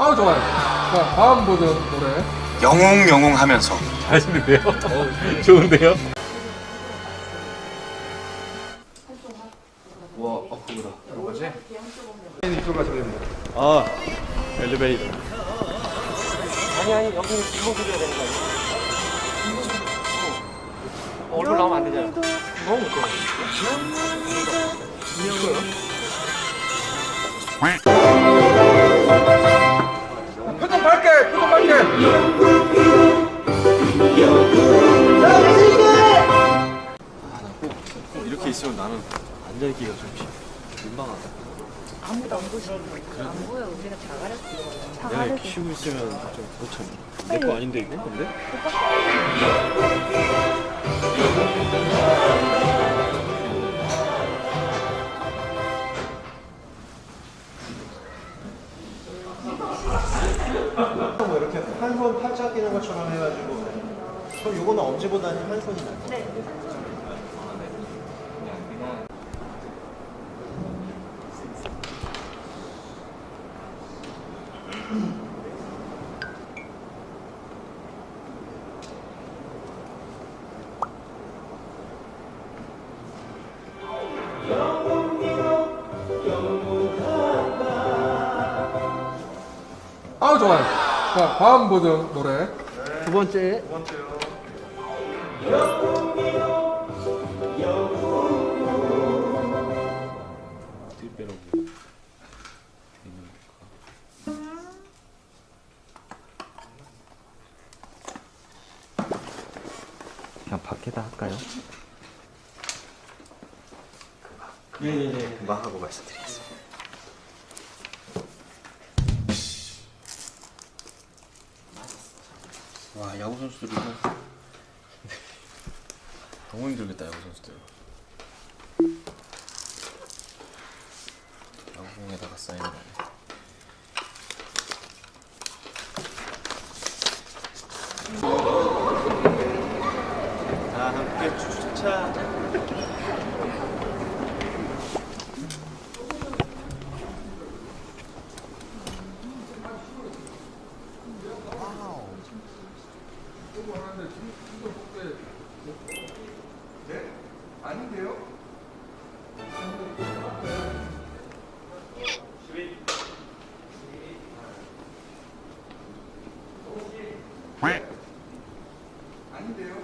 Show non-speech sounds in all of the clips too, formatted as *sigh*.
아 좋아요. 자 다음 버전 노래. 영웅 영웅 하면서 잘하시는데요? 좋은데요? 와, 어 그거다. 그런 거지? 이쪽으로 가시면 됩니다. 아 엘리베이터 아니 아니 여기 이거 그려야 되는 거 아니야? 어, 얼굴 나오면 안 되잖아. 너무 못 표정 이렇게 있으면 나는 앉아있기가 좀 민망하다. 아무도 안 보시고 안 보여. 우리가 다 가렸어. 내가 키우고 있으면 좀 그렇잖아. 내거 아닌데 이거? 근데? 것처럼 해가지고 그럼 요거는 엄지보다는 한 손이 나요. 아 좋아요. 자 다음 버전 노래. 두 번째. 어떻게 빼라고 그냥 밖에다 할까요? 네네네. 금방 하고 말씀드리겠습니다. 와 야구 선수들 *laughs* 이거 너무 힘들겠다 야구 선수들. 야구공에다가 사인을 하네. 자, 아닌데요? 아닌데요?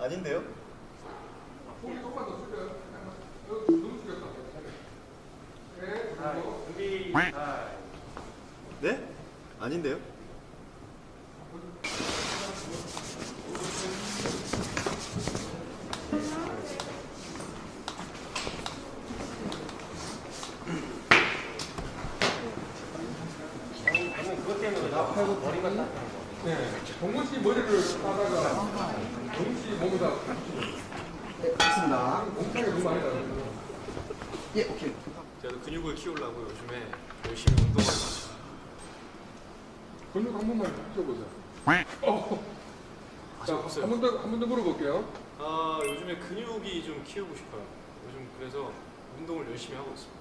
아닌데요? 고기 조금만 더 숙여요. 여기 너무 숙였다. 네? 아닌데요? 네, 동훈 씨 머리를 따다가 동훈 씨 몸에다 네, 너무 많이. 예, 오케이. 저도 근육을 키우려고 요즘에 열심히 운동을 해요 근육 한 번만 펴보세요. 어. 자, 한번 더, 한 번 더 물어볼게요. 아 요즘에 근육이 좀 키우고 싶어요 요즘 그래서 운동을 열심히 하고 있습니다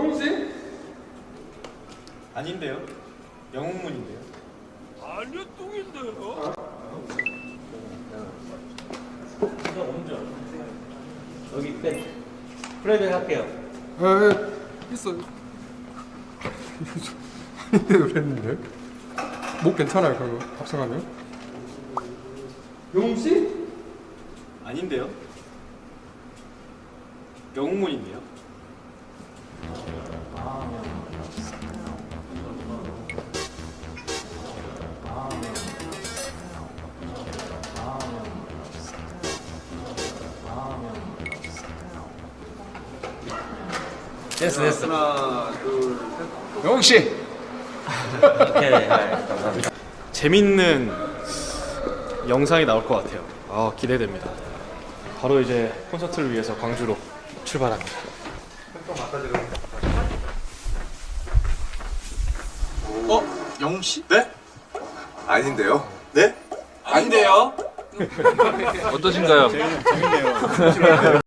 용신? 아닌데요? 영웅문인데요? 여기 뺀. 프레이백 할게요. 에, 있어. 아닌데 그랬는데? 목 괜찮아요, 그거? 합성하면? 용신? 아닌데요? 영웅문인데요? 됐어 됐어. 하나, 둘, 셋. 영웅 씨. 오케이. 네, 감사합니다. 재밌는 영상이 나올 것 같아요. 아 기대됩니다. 바로 이제 콘서트를 위해서 광주로 출발합니다. 어? 영웅 씨? 네? 아닌데요. 네? 아닌데요. *laughs* 어떠신가요? *laughs*